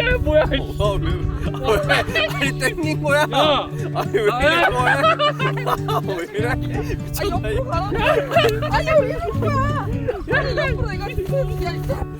아야 뭐야 아, 왜, 아, 왜? 아니 땡긴 거야? 야 아니 왜 아, 이래? 아, 왜 이래? 미쳤나 이거? 아니 왜 이럴 거야? 아니 옆으로 내가 뒤집어야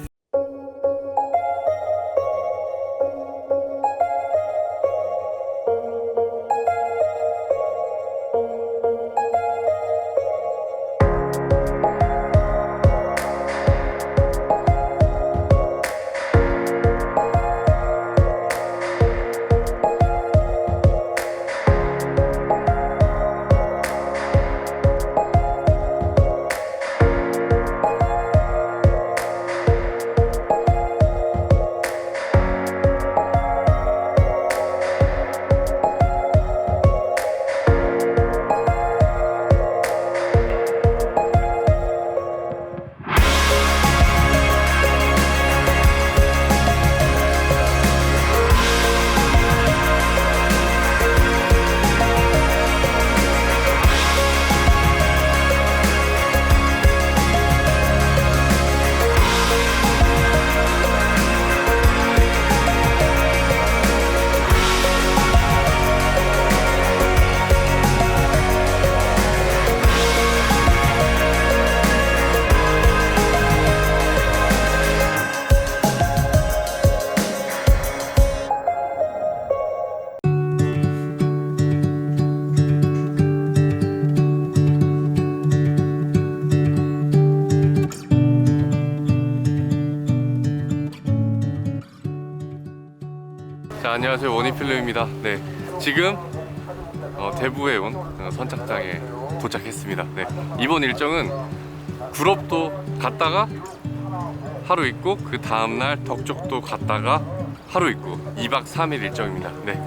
안녕하세요 원희필름입니다. 네 지금 어, 대구에 온 어, 선착장에 도착했습니다. 네 이번 일정은 구럽도 갔다가 하루 있고 그 다음날 덕적도 갔다가 하루 있고 2박 3일 일정입니다. 네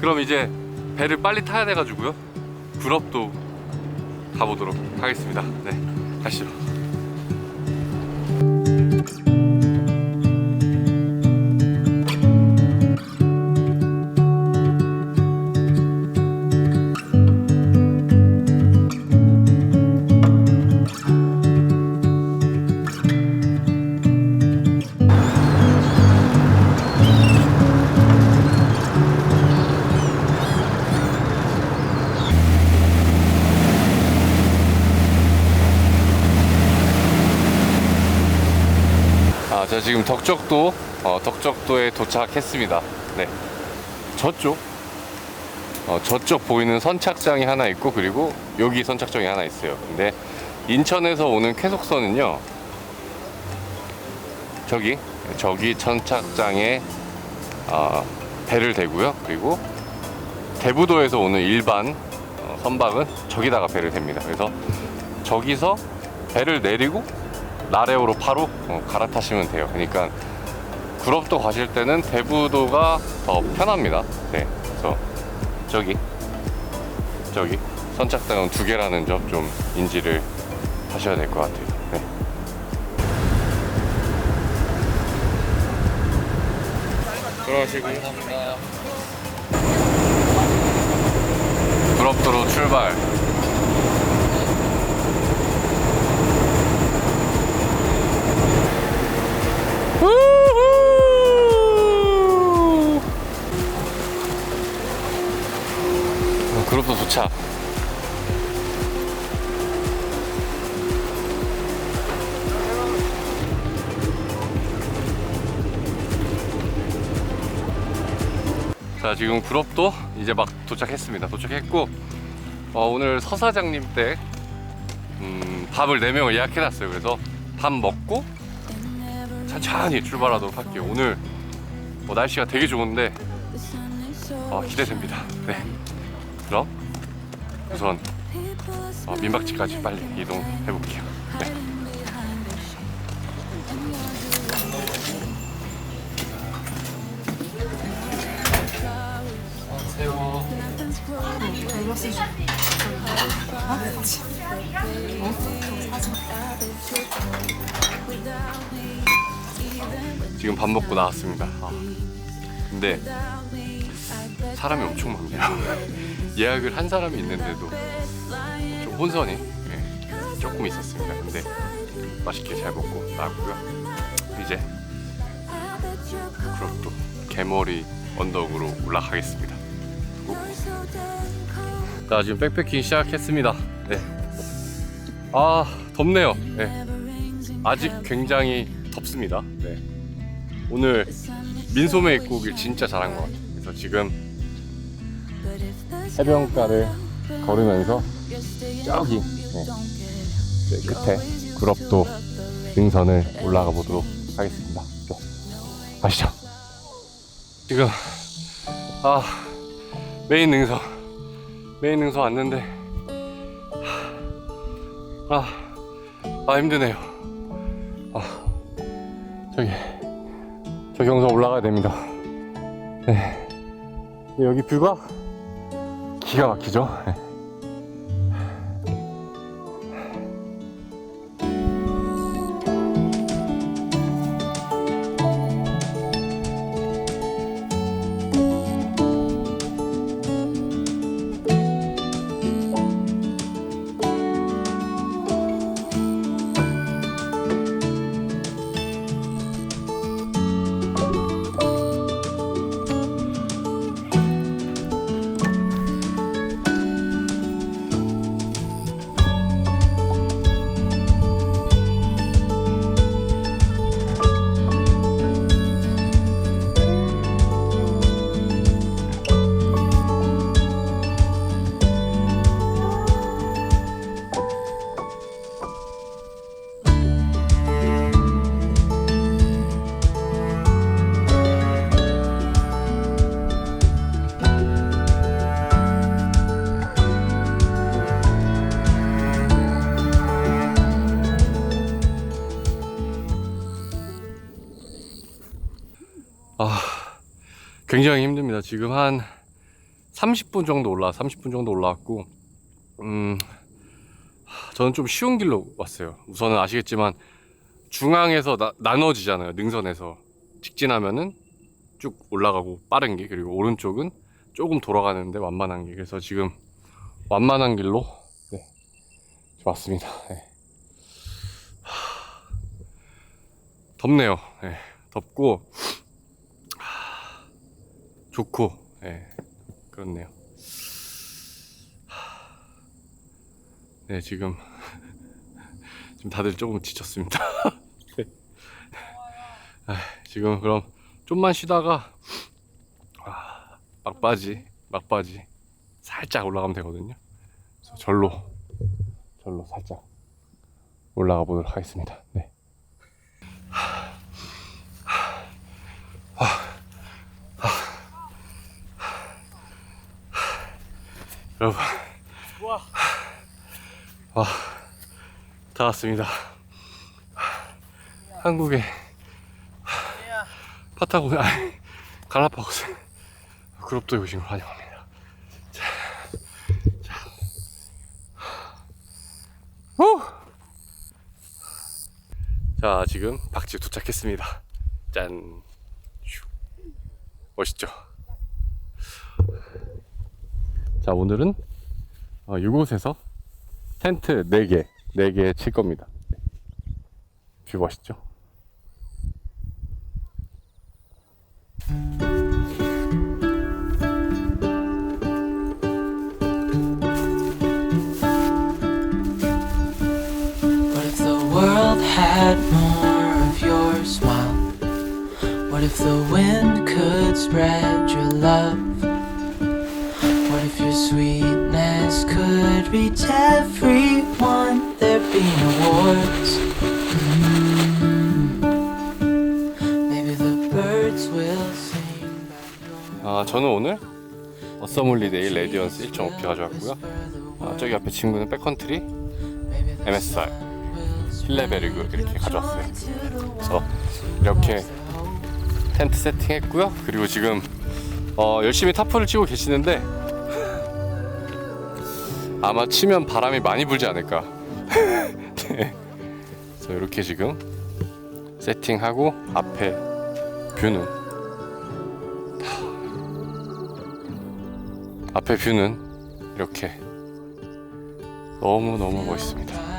그럼 이제 배를 빨리 타야 돼 가지고요 구럽도 가보도록 하겠습니다. 네 가시죠. 덕적도, 어, 덕적도에 도착했습니다. 네. 저쪽, 어, 저쪽 보이는 선착장이 하나 있고, 그리고 여기 선착장이 하나 있어요. 근데 인천에서 오는 쾌속선은요, 저기, 저기 선착장에, 어, 배를 대고요. 그리고 대부도에서 오는 일반 어, 선박은 저기다가 배를 댑니다. 그래서 저기서 배를 내리고 나레오로 바로 어, 갈아타시면 돼요. 그러니까 구럽도 가실 때는 대부도가 더 편합니다. 네, 그래서 저기 저기 선착장은 두 개라는 점 좀 인지를 하셔야 될 것 같아요. 네. 들어가시고요. 구럽도로 출발. 어, 그룹도 도착. 자 지금 구럽도 이제 막 도착했습니다. 도착했고 어, 오늘 서 사장님 때 음, 밥을 4명을 예약해놨어요. 그래서 밥 먹고 천천히 출발하도록 할게요. 오늘 뭐 날씨가 되게 좋은데 어, 기대됩니다. 네. 그럼 우선 어, 민박집까지 빨리 이동해 볼게요. 네. 지금 밥 먹고 나왔습니다. 아, 근데 사람이 엄청 많네요. 예약을 한 사람이 있는데도 좀 혼선이 예, 조금 있었습니다. 근데 맛있게 잘 먹고 나왔고요. 이제 그럼 또 개머리 언덕으로 올라가겠습니다. 자 지금 백패킹 시작했습니다. 네. 아 덥네요. 네. 아직 굉장히 덥습니다. 네. 오늘 민소매 입고 오길 진짜 잘한 것 같아요. 그래서 지금 해변가를 걸으면서 저기 네. 저 끝에 구럽도 능선을 올라가 보도록 하겠습니다. 네. 가시죠. 지금 아 메인 능선 메인 능선 왔는데 아, 아 힘드네요. 아 저기 저 경사 올라가야 됩니다. 네. 여기 뷰가 기가 막히죠. 네. 굉장히 힘듭니다. 지금 한 30분 정도 올라, 30분 정도 올라왔고, 음, 하, 저는 좀 쉬운 길로 왔어요. 우선은 아시겠지만, 중앙에서 나, 나눠지잖아요. 능선에서. 직진하면은 쭉 올라가고 빠른 게, 그리고 오른쪽은 조금 돌아가는데 완만한 게. 그래서 지금 완만한 길로, 네, 왔습니다. 네. 하, 덥네요. 네, 덥고, 좋고, 예, 그렇네요. 하, 네, 지금, 지금 다들 조금 지쳤습니다. 네. 아, 지금 그럼 좀만 쉬다가, 아, 막바지, 막바지, 살짝 올라가면 되거든요. 절로, 절로 살짝 올라가 보도록 하겠습니다. 네. 여러분. 와. 다 왔습니다. 한국에 파타고니아 아니, 갈라파고스 그룹도 오신 걸 환영합니다. 자, 자. 후! 자, 지금 박지에 도착했습니다. 짠. 슈. 멋있죠? 자 오늘은 어, 이곳에서 텐트 4개 4개 칠 겁니다 뷰 멋있죠? Had more of your smile? What if the wind could spread your love? Sweetness could reach everyone? There'd be no wars. Mm. Maybe the birds will sing 아 저는 오늘 어썸홀리데이 레디언스 1.5P 가져왔고요 아, 저기 앞에 친구는 백컨트리 MSR 힐레베르그 이렇게 가져왔어요 그래서 이렇게 텐트 세팅했고요 그리고 지금 어, 열심히 타프를 치고 계시는데 아마 치면 바람이 많이 불지 않을까 네. 그래서 이렇게 지금 세팅하고 앞에 뷰는 앞에 뷰는 이렇게 너무 너무 멋있습니다.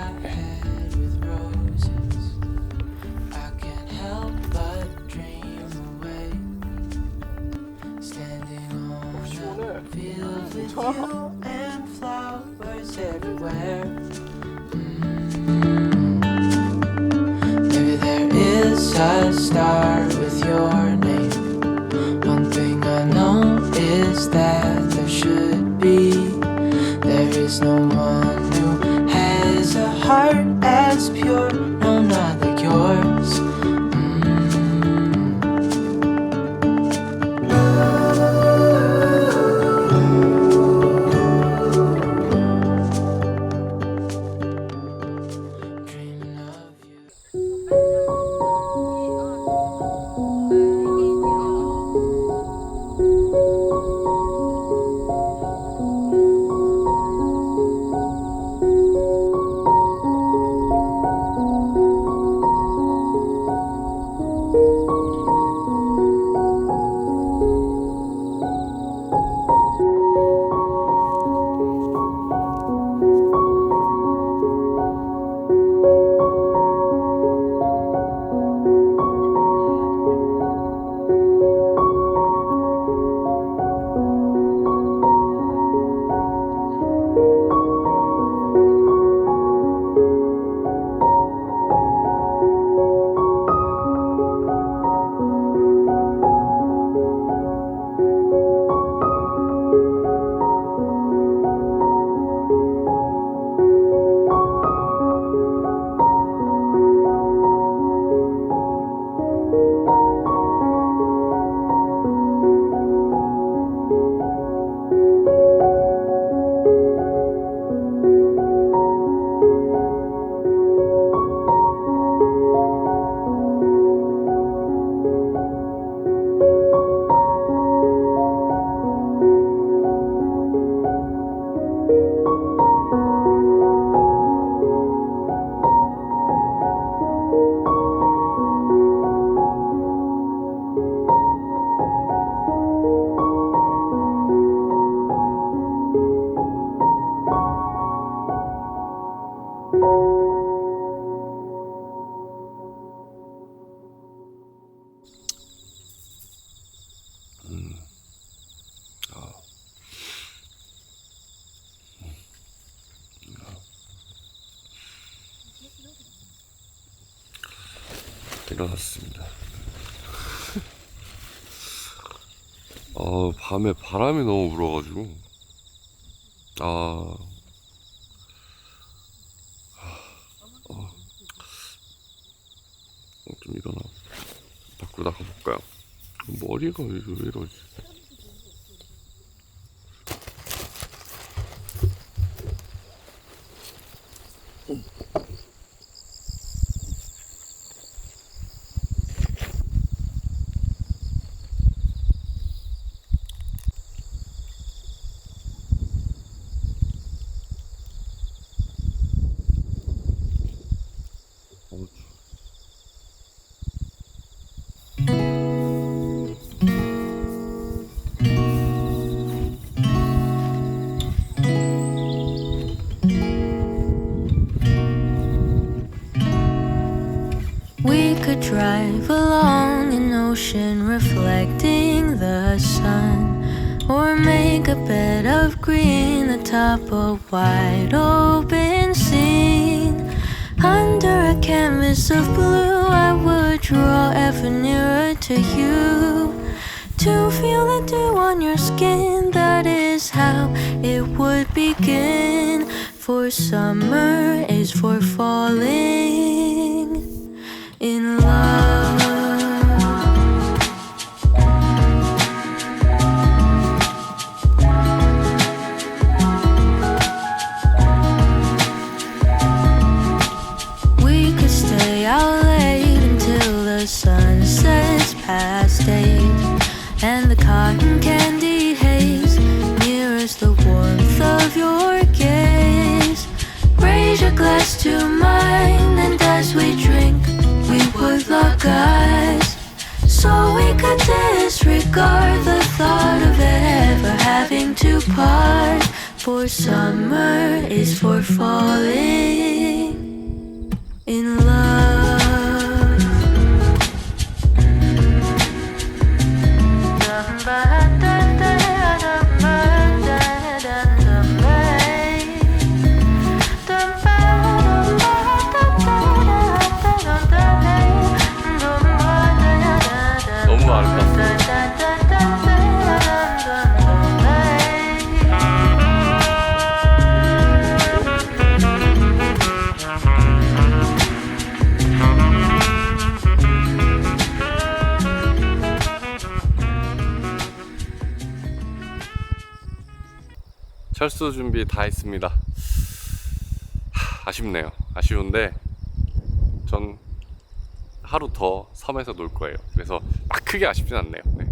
일어났습니다. 어, 밤에 바람이 너무 불어가지고, 아, 어, 어, 좀 일어나. 밖으로 나가볼까요? 머리가 왜, 왜 이러지? 어, could drive along an ocean reflecting the sun, or make a bed of green atop a wide open scene. Under a canvas of blue, I would draw ever nearer to you. To feel the dew on your skin, that is how it would begin. For summer is for falling in love. Having to part. For summer is for falling in love. 철수 준비 다 했습니다. 하, 아쉽네요. 아쉬운데 전 하루 더 섬에서 놀 거예요. 그래서 막 크게 아쉽진 않네요. 네.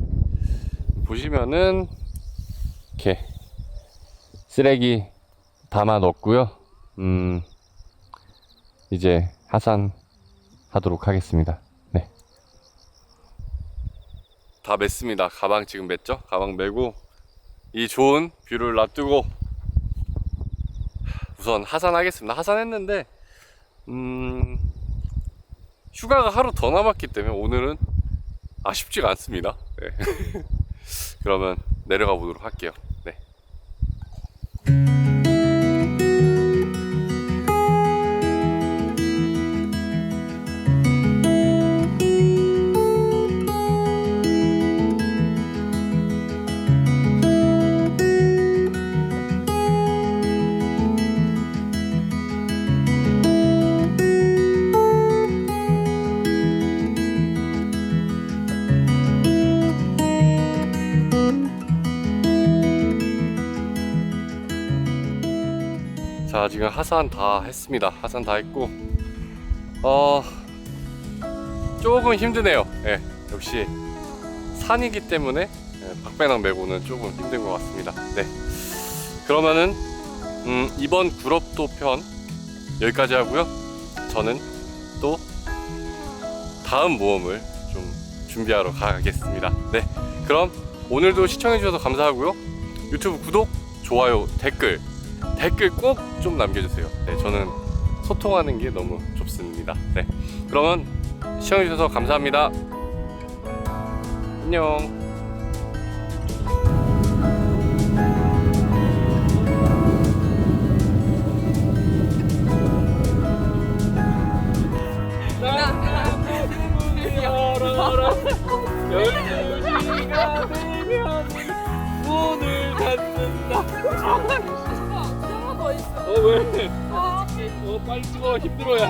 보시면은 이렇게 쓰레기 담아 넣었고요. 음 이제 하산 하도록 하겠습니다. 네. 다 맸습니다. 가방 지금 맸죠? 가방 메고 이 좋은 뷰를 놔두고 우선 하산하겠습니다. 하산했는데 음 휴가가 하루 더 남았기 때문에 오늘은 아쉽지가 않습니다. 네. 그러면 내려가 보도록 할게요. 네. 지금 하산 다 했습니다. 하산 다 했고 어 조금 힘드네요. 예, 역시 산이기 때문에 예, 박배낭 메고는 조금 힘든 것 같습니다. 네. 그러면은 음, 이번 구럽도 편 여기까지 하고요. 저는 또 다음 모험을 좀 준비하러 가겠습니다. 네. 그럼 오늘도 시청해주셔서 감사하고요. 유튜브 구독, 좋아요, 댓글 댓글 꼭 좀 남겨주세요. 네, 저는 소통하는 게 너무 좋습니다. 네, 그러면 시청해주셔서 감사합니다. 안녕. 왜? 아, 어 빨리 찍어 힘들어야.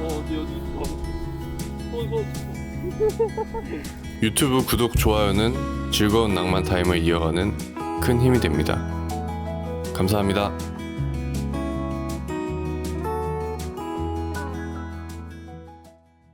어 어디 어디 어. 유튜브 구독, 좋아요는 즐거운 낭만 타임을 이어가는 큰 힘이 됩니다. 감사합니다.